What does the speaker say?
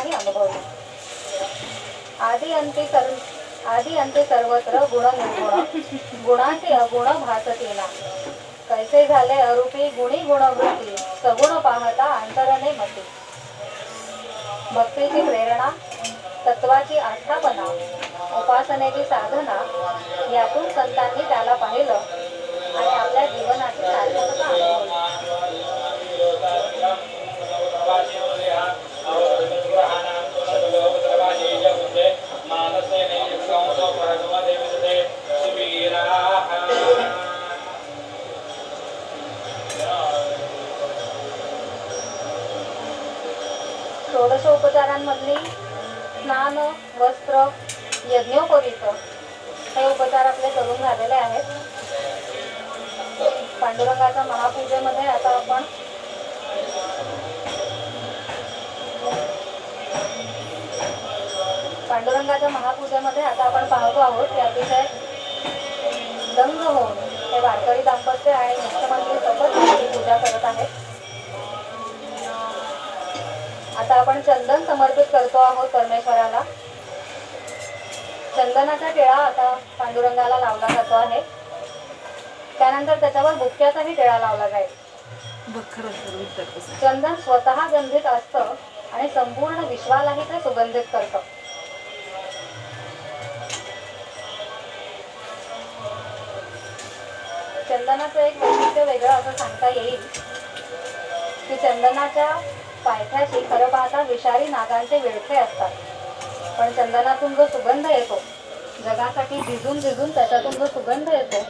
काही अनुभवले. आधी अंती सर्व आधी अंती सर्वत्र गुण निर्गुण गुणाचे अगुण भासती ना. कैसे झाले अरूपी गुणी गुणवृत्ती? सगुण पाहता अंतरने मती. भक्तीची प्रेरणा तत्वाची आस्थापना उपासनेची साधना यातून संतांनी त्याला पाहिलं आणि आपल्या जीवनाची साधना षोडशोपचारांमधली स्नान वस्त्र यज्ञोपवित हे उपचार आपले करून झालेले आहेत. पांडुरंगाच्या महापूजेमध्ये आता आपण पांडुरंगाच्या महापूजेमध्ये आता आपण पाहतो आहोत की अतिशय दंग होऊन हे वारकरी दाम्पत्य आणि मुख्यमंत्री सतत आता आपण चंदन समर्पित करतो आहोत परमेश्वराला. चंदनाचा टिळा आता पांडुरंगाला लावला जातो आहे. त्यानंतर त्याच्यावर बुक्क्याचाही टिळा लावला जाईल. चंदन स्वतः गंधित असतं आणि संपूर्ण विश्वालाही ते सुगंधित करतं. चंदनाचं एक वैशिष्ट्य वेगळं असं सांगता येईल की चंदनाच्या पायथ्याशी खरं पाहता विषारी नागांचे विळखे असतात. पण चंदनातून जो सुगंध येतो जगासाठी भिजून भिजून त्याच्यातून जो सुगंध येतो